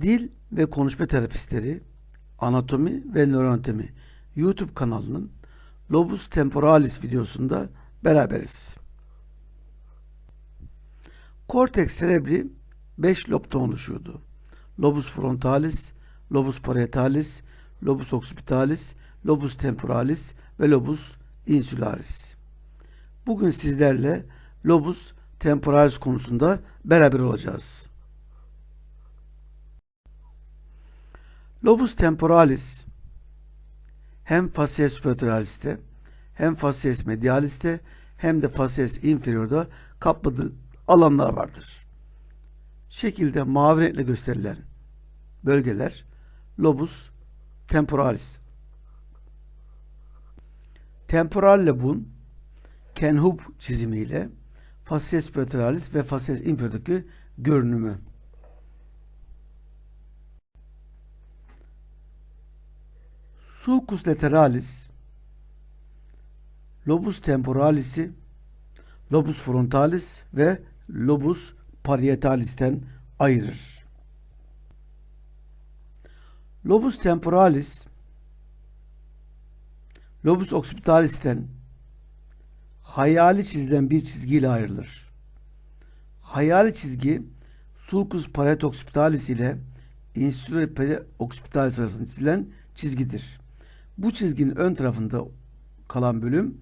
Dil ve Konuşma Terapistleri Anatomi ve Nöroanatomi YouTube kanalının Lobus Temporalis videosunda beraberiz. Korteks cerebri 5 lobdan oluşuyordu. Lobus frontalis, lobus parietalis, lobus occipitalis, lobus temporalis ve lobus insularis. Bugün sizlerle lobus temporalis konusunda beraber olacağız. Lobus temporalis hem facies superioraliste hem facies medialiste hem de facies inferiorda kapladığı alanlar vardır. Şekilde mavi renkle gösterilen bölgeler lobus temporalis. Temporal lobun Kenhub çizimiyle facies superioralist ve facies inferiordaki görünümü. Sulcus lateralis, lobus temporalis'i, lobus frontalis ve lobus parietalis'ten ayırır. Lobus temporalis, lobus occipitalis'ten hayali çizilen bir çizgiyle ayrılır. Hayali çizgi sulcus parietoccipitalis ile insula occipitalis arasında çizilen çizgidir. Bu çizginin ön tarafında kalan bölüm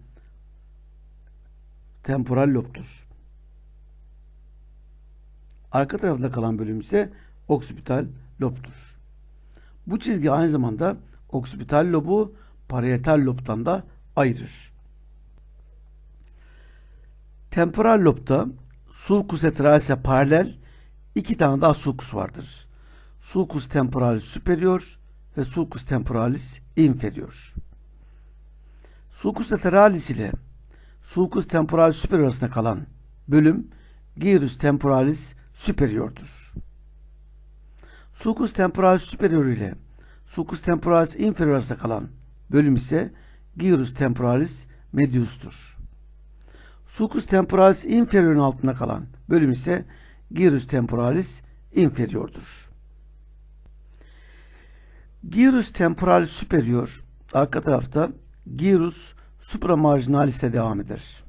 temporal lobtur. Arka tarafında kalan bölüm ise oksipital lobtur. Bu çizgi aynı zamanda oksipital lobu parietal lobtan da ayırır. Temporal lobda sulcus lateralis'e paralel iki tane daha sulcus vardır. Sulcus temporalis superior ve sulcus temporalis inferior. Sulcus lateralis ile sulcus temporalis superior arasında kalan bölüm gyrus temporalis superior'dur. Sulcus temporalis superior ile sulcus temporalis inferior arasında kalan bölüm ise gyrus temporalis medius'tur. Sulcus temporalis inferior'un altında kalan bölüm ise gyrus temporalis inferior'dur. Gyrus temporalis superior arka tarafta gyrus supramarginalis ile devam eder.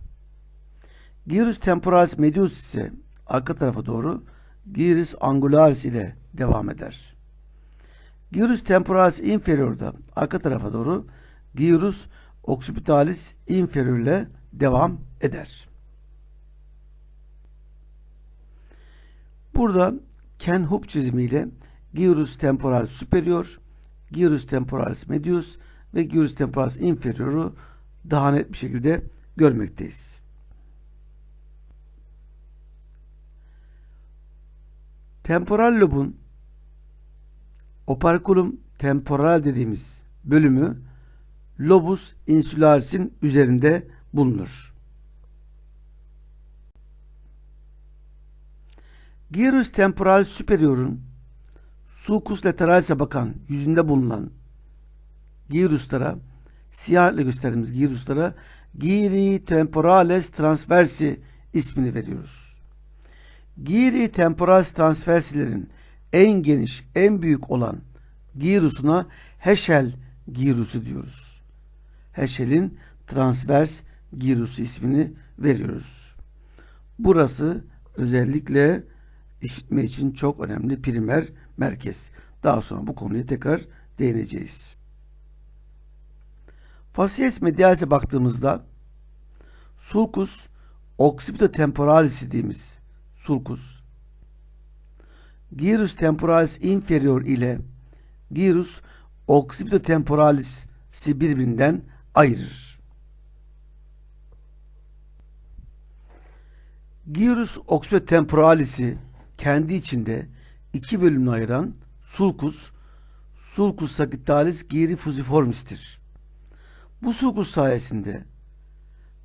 Gyrus temporalis medius ise arka tarafa doğru gyrus angularis ile devam eder. Gyrus temporalis inferior'da arka tarafa doğru gyrus occipitalis inferior ile devam eder. Burada Ken Hoop çizimiyle gyrus temporalis superior, gyrus temporalis medius ve gyrus temporalis inferior'u daha net bir şekilde görmekteyiz. Temporal lobun operculum temporal dediğimiz bölümü lobus insularis'in üzerinde bulunur. Gyrus temporalis superior'un sulcus lateralis'e bakan yüzünde bulunan gyruslara siyah ile gösterdiğimiz gyruslara gyri temporales transversi ismini veriyoruz. Gyri temporalis transversilerin en geniş, en büyük olan gyrusuna Heschel gyrusu diyoruz. Heschel'in transvers gyrusu ismini veriyoruz. Burası özellikle işitme için çok önemli primer merkez. Daha sonra bu konuya tekrar değineceğiz. Facies medialis'e baktığımızda sulcus occipitotemporalis dediğimiz sulcus gyrus temporalis inferior ile gyrus occipitotemporalis'i birbirinden ayırır. Gyrus occipitotemporalis'i kendi içinde iki bölümüne ayıran sulcus, sulcus sagittalis gyri fusiformis'tir. Bu sulcus sayesinde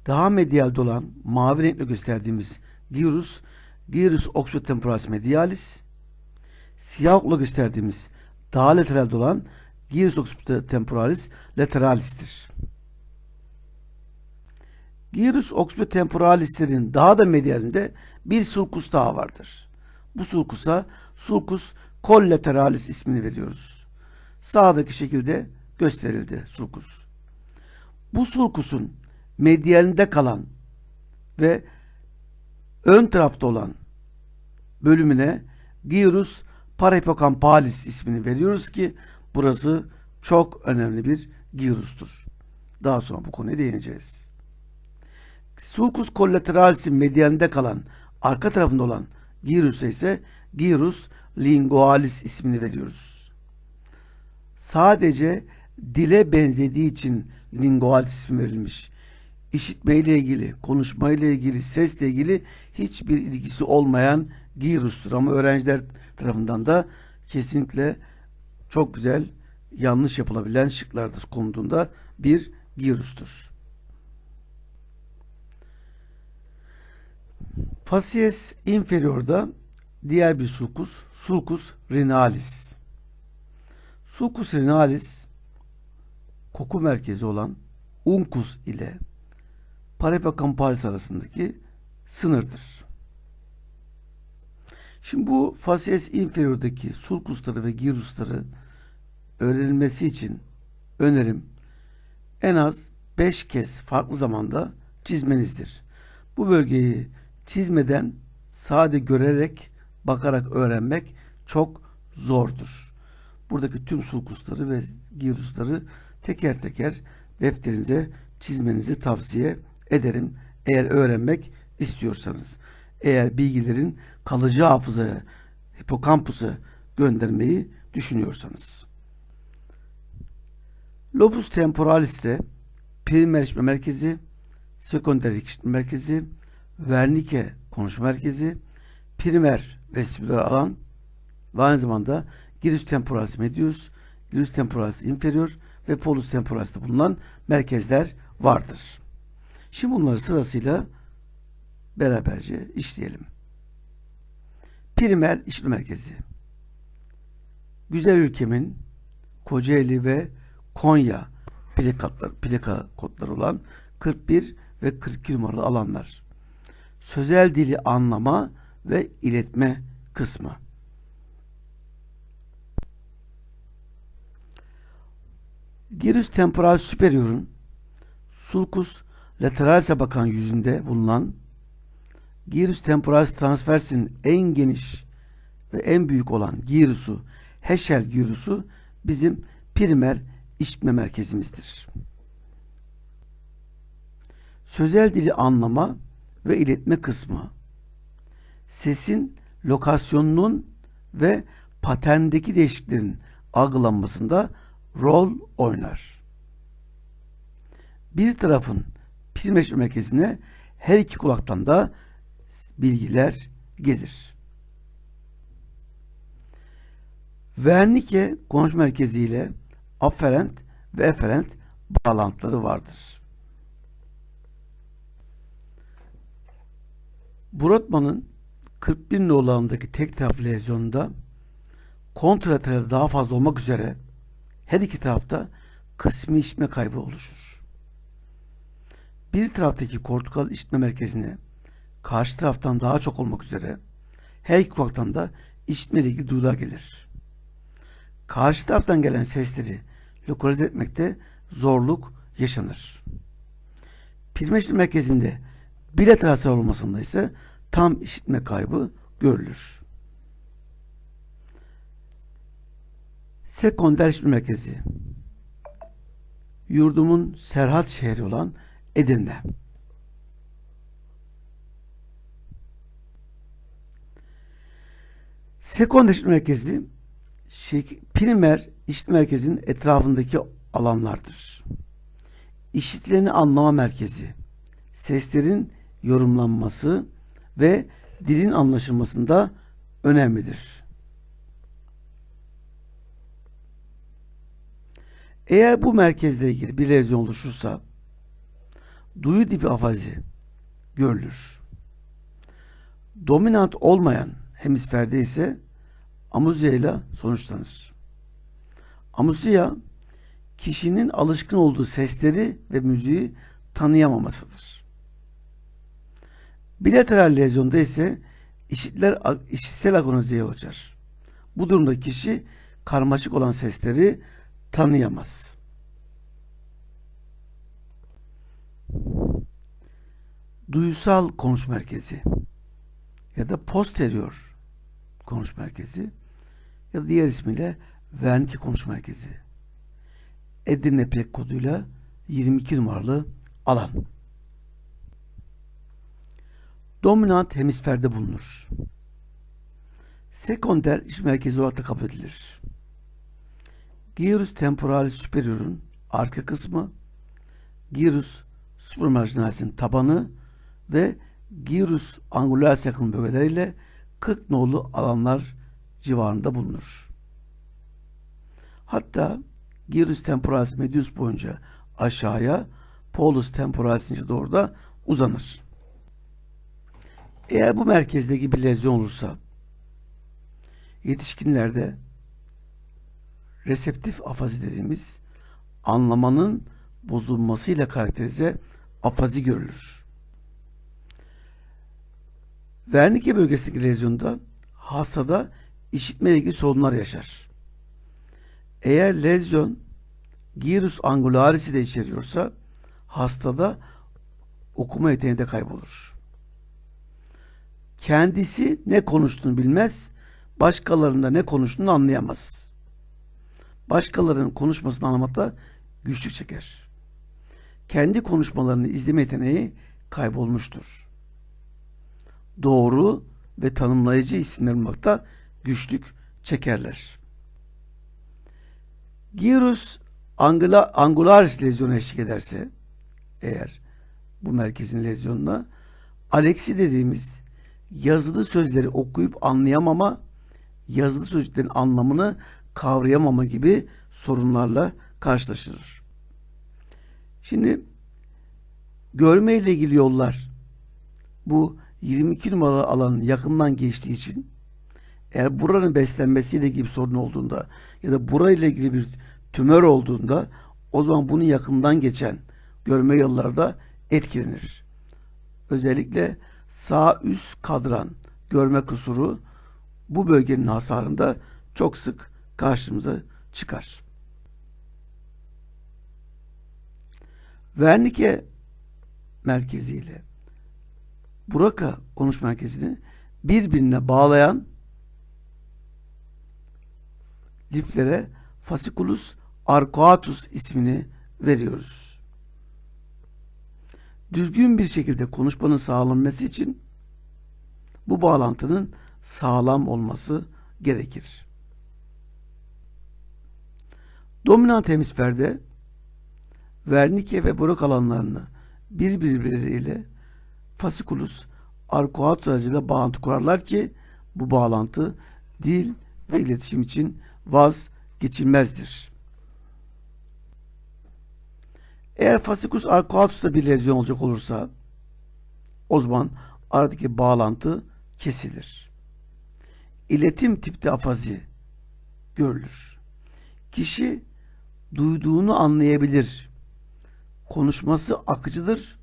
daha medialde olan mavi renkle gösterdiğimiz gyrus, gyrus occipitotemporalis medialis, siyah okla gösterdiğimiz daha lateralde olan gyrus occipitotemporalis lateralis'tir. Gyrus occipitotemporalis'lerin daha da medialinde bir sulcus daha vardır. Bu sulcusa sulcus kollateralis ismini veriyoruz. Sağdaki şekilde gösterildi sulcus. Bu sulcusun medialinde kalan ve ön tarafta olan bölümüne gyrus parahipokampalis ismini veriyoruz ki burası çok önemli bir gyrustur. Daha sonra bu konuya değineceğiz. Sulcus collateralis'in medialinde kalan arka tarafında olan gyrus'a ise gyrus lingualis ismini veriyoruz. Sadece dile benzediği için lingualis ismi verilmiş. İşitme ile ilgili, konuşma ile ilgili, sesle ilgili hiçbir ilgisi olmayan gyrus'tur. Ama öğrenciler tarafından da kesinlikle çok güzel yanlış yapılabilen şıklarda konduğunda bir gyrus'tur. Facies inferior'da diğer bir sulcus, sulcus renalis. Sulcus renalis koku merkezi olan uncus ile parahipokampalis arasındaki sınırdır. Şimdi bu facies inferior'daki sulcusları ve gyrusları öğrenilmesi için önerim en az 5 kez farklı zamanda çizmenizdir. Bu bölgeyi çizmeden sade görerek, bakarak öğrenmek çok zordur. Buradaki tüm sulcusları ve gyrusları teker teker defterinize çizmenizi tavsiye ederim. Eğer öğrenmek istiyorsanız. Eğer bilgilerin kalıcı hafızaya, hipokampusa göndermeyi düşünüyorsanız. Lobus temporalis'te primer işitme merkezi, sekonder işitme merkezi, Wernicke konuşma merkezi, primer vestibüler alan ve aynı zamanda gyrus temporalis medius, gyrus temporalis inferior ve polus temporalis'te bulunan merkezler vardır. Şimdi bunları sırasıyla beraberce işleyelim. Primer işitme merkezi. Güzel ülkemin Kocaeli ve Konya plakatlar, plaka kodları olan 41 ve 42 numaralı alanlar. Sözel dili anlama ve iletme kısmı. Gyrus temporal superior'un sulcus lateralse bakan yüzünde bulunan gyrus temporalis transversin en geniş ve en büyük olan gyrusu, Heschel gyrusu bizim primer işitme merkezimizdir. Sözel dili anlama ve iletme kısmı sesin lokasyonunun ve paterndeki değişikliklerin algılanmasında rol oynar. Bir tarafın işitme merkezine her iki kulaktan da bilgiler gelir. Wernicke konuşma merkezi ile afferent ve eferent bağlantıları vardır. Brotman'ın 41 nolu alandaki tek taraflı lezyonunda kontralateral daha fazla olmak üzere her iki tarafta kısmi işitme kaybı oluşur. Bir taraftaki kortikal işitme merkezine karşı taraftan daha çok olmak üzere her iki kulaktan da işitme ilgili duyular gelir. Karşı taraftan gelen sesleri lokalize etmekte zorluk yaşanır. Prizma işitme merkezinde bilaterasal olmasında ise tam işitme kaybı görülür. Sekonder işitme merkezi yurdumun Serhat şehri olan Edirne. Sekonder işitme merkezi primer işitme merkezinin etrafındaki alanlardır. İşitileni anlama merkezi, seslerin yorumlanması ve dilin anlaşılmasında önemlidir. Eğer bu merkezle ilgili bir lezyon oluşursa duyu dibi afazi görülür. Dominant olmayan hemisferde ise amuzya ile sonuçlanır. Amuzya kişinin alışkın olduğu sesleri ve müziği tanıyamamasıdır. Bilateral lezyonda ise işitler işitsel agoniziye olacak. Bu durumda kişi karmaşık olan sesleri tanıyamaz. Duyusal konuş merkezi ya da posterior konuş merkezi ya da diğer ismiyle Wernicke konuş merkezi. Edirne plak koduyla 22 numaralı alan. Dominant hemisferde bulunur. Sekonder iş merkezi olarak da kabul edilir. Gyrus temporalis superior'un arka kısmı, gyrus supramarginalis'in tabanı ve gyrus angularis yakın bölgeleriyle 40 nolu alanlar civarında bulunur. Hatta gyrus temporalis medius boyunca aşağıya polus temporalis'ince doğru da uzanır. Eğer bu merkezdeki bir lezyon olursa yetişkinlerde reseptif afazi dediğimiz anlamanın bozulmasıyla karakterize afazi görülür. Wernicke bölgesindeki lezyonda hastada işitme ile ilgili sorunlar yaşar. Eğer lezyon gyrus angularis'i de içeriyorsa hastada okuma yeteneği de kaybolur. Kendisi ne konuştuğunu bilmez, başkalarında ne konuştuğunu anlayamaz. Başkalarının konuşmasını anlamakta güçlük çeker. Kendi konuşmalarını izleme yeteneği kaybolmuştur. Doğru ve tanımlayıcı isimler bulmakta güçlük çekerler. Gyrus angula, angularis lezyonu eşlik ederse eğer bu merkezin lezyonuna aleksi dediğimiz yazılı sözleri okuyup anlayamama, yazılı sözcüklerin anlamını kavrayamama gibi sorunlarla karşılaşılır. Şimdi görme ile ilgili yollar bu 22 numaralı alanın yakından geçtiği için eğer buranın beslenmesiyle ilgili bir sorun olduğunda ya da burayla ilgili bir tümör olduğunda o zaman bunun yakından geçen görme yollarda etkilenir. Özellikle sağ üst kadran görme kusuru bu bölgenin hasarında çok sık karşımıza çıkar. Wernicke merkeziyle Buraka konuş merkezini birbirine bağlayan liflere fasciculus arcuatus ismini veriyoruz. Düzgün bir şekilde konuşmanın sağlanması için bu bağlantının sağlam olması gerekir. Dominant hemisferde Wernicke ve Broca alanlarını birbirleriyle fasciculus arcuatus aracılığıyla bağlantı kurarlar ki bu bağlantı dil ve iletişim için vazgeçilmezdir. Eğer fasciculus arcuatus'ta bir lezyon olacak olursa o zaman aradaki bağlantı kesilir. İletim tipte afazi görülür. Kişi duyduğunu anlayabilir. Konuşması akıcıdır.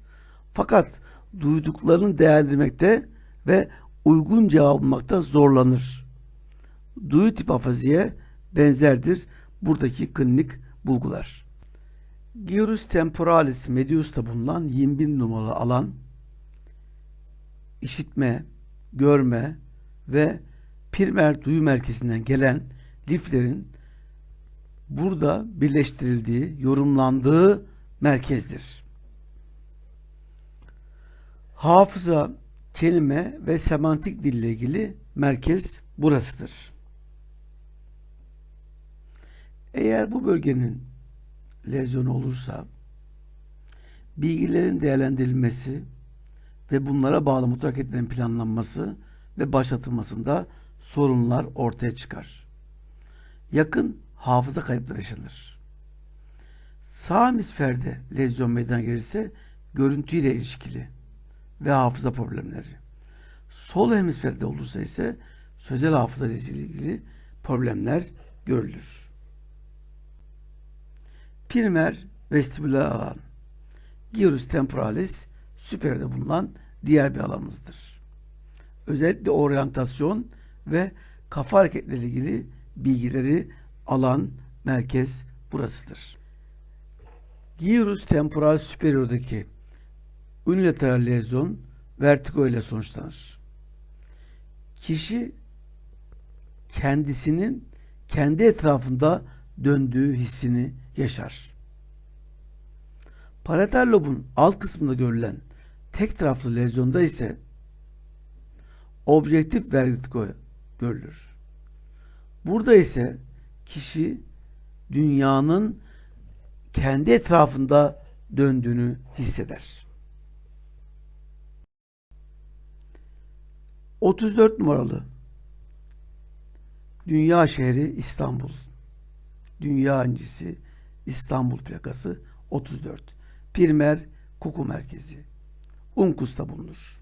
Fakat duyduklarını değerlendirmekte ve uygun cevap bulmakta zorlanır. Duyu tip afaziye benzerdir buradaki klinik bulgular. Gyrus temporalis medius'ta bulunan 21 numaralı alan işitme, görme ve primer duyu merkezinden gelen liflerin burada birleştirildiği, yorumlandığı merkezdir. Hafıza, kelime ve semantik dille ilgili merkez burasıdır. Eğer bu bölgenin lezyonu olursa bilgilerin değerlendirilmesi ve bunlara bağlı mutlak hareketlerin planlanması ve başlatılmasında sorunlar ortaya çıkar. Yakın hafıza kayıpları yaşanır. Sağ hemisferde lezyon meydana gelirse görüntüyle ilişkili ve hafıza problemleri. Sol hemisferde olursa ise sözel hafıza ile ilgili problemler görülür. Primer vestibüler alan Gyrus temporalis süperide bulunan diğer bir alanımızdır. Özellikle oryantasyon ve kafa hareketleriyle ilgili bilgileri alan merkez burasıdır. Gyrus temporal superior'daki unilateral lezyon vertigo ile sonuçlanır. Kişi kendisinin kendi etrafında döndüğü hissini yaşar. Parietal lobun alt kısmında görülen tek taraflı lezyonda ise objektif vertigo görülür. Burada ise kişi dünyanın kendi etrafında döndüğünü hisseder. 34 numaralı Dünya şehri İstanbul. Dünya incisi İstanbul plakası 34. Pirmer Koku Merkezi. Unkus'ta bulunur.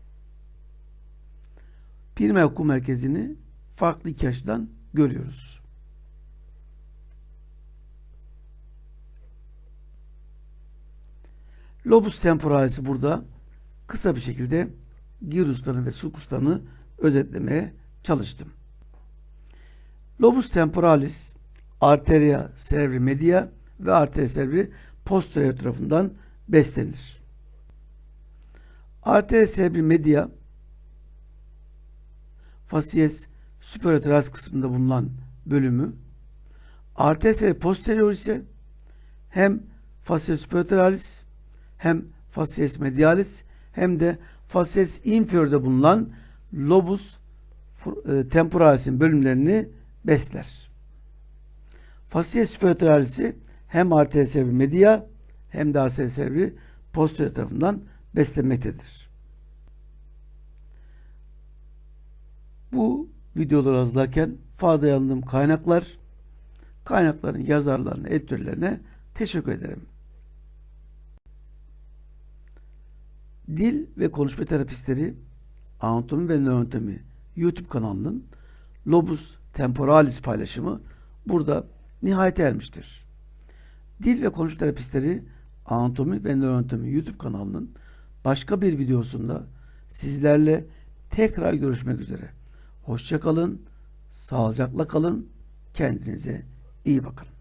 Pirmer Koku Merkezi'ni farklı iki açıdan görüyoruz. Lobus temporalisi burada kısa bir şekilde gyruslarını ve sulcuslarını özetlemeye çalıştım. Lobus temporalis arteria cerebri media ve arteria cerebri posterior tarafından beslenir. Arteria cerebri media facies superior kısmında bulunan bölümü arteria cerebri posterior ise hem facies superior hem facies medialis hem de facies inferior'da bulunan lobus e, temporalis'in bölümlerini besler. Facies superioralis'i hem arteria cerebri media hem de arteria cerebri posterior tarafından beslenmektedir. Bu videoları hazırlarken fayda aldığım kaynaklar, kaynakların yazarlarına, editörlerine teşekkür ederim. Dil ve konuşma terapistleri anatomi ve nöroanatomi YouTube kanalının Lobus temporalis paylaşımı burada nihayete ermiştir. Dil ve konuşma terapistleri anatomi ve nöroanatomi YouTube kanalının başka bir videosunda sizlerle tekrar görüşmek üzere. Hoşçakalın, sağlıcakla kalın, kendinize iyi bakın.